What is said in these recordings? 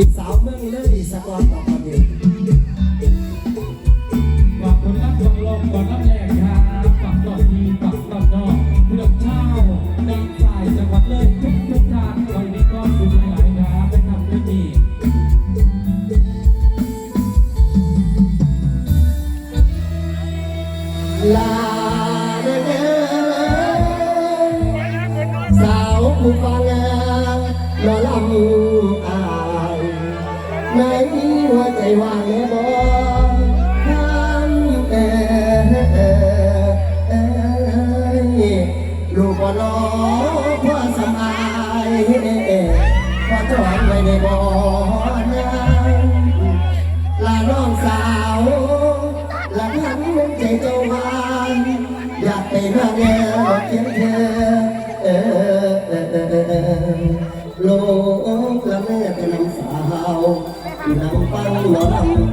จีบสาวเมืองเลยสกอตต่อมาเด็กขอบคุณนักส่งลงก่อนรับแรกครับปักดอกทีปักดอกนอกเพื่อเช่าในสายจังหวัดเลยทุกทุกทางวันนี้ก็สุดหลายครับไปทำด้วยดีลาเด้อสาวผู้ฟัง วใจว่างแน่บ่ท่านเอ่ยลูกบ่รอพ่อสบายพ่อถอนไว้ในบ่อน้ำลาน้องสาวลาทันใจเจ้าวานอยากไปหน้าแนวเพียงเธอโลกละแม่เป็นน้ำสาว นำปังหมอลำ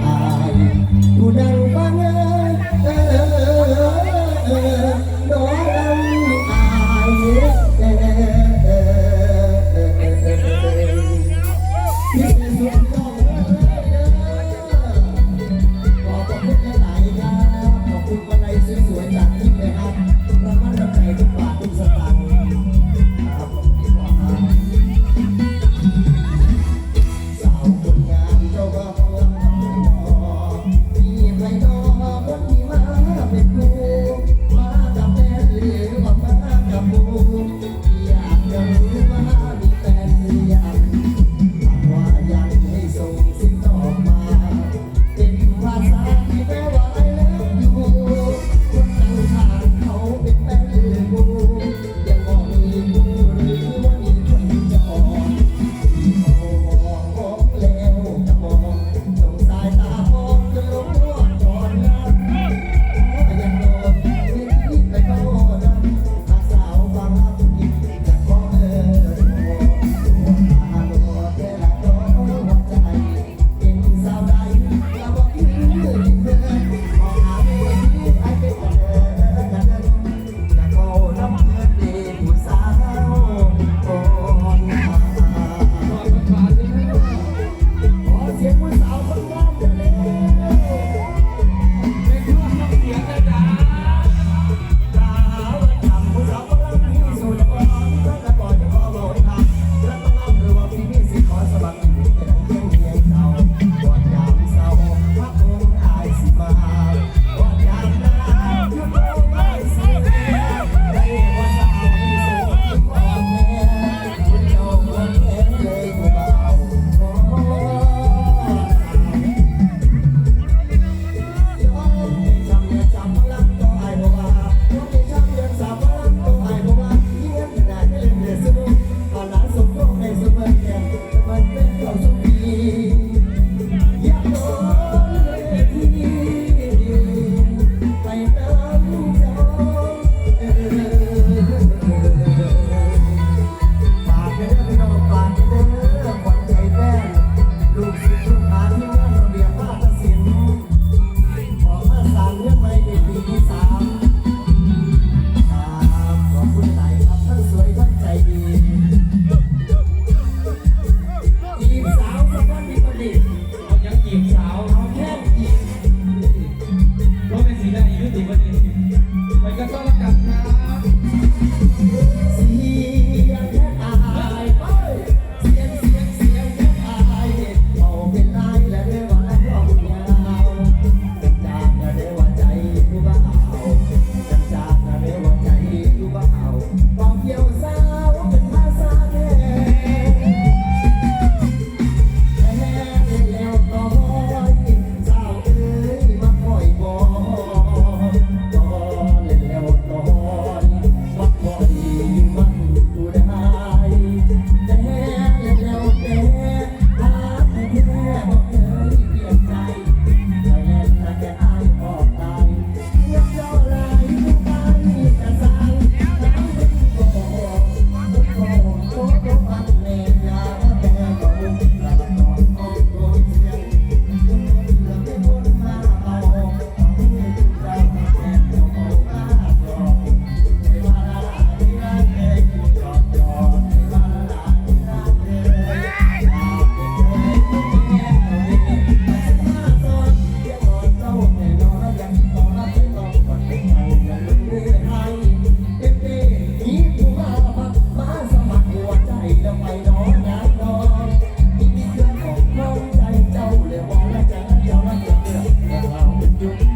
thank you.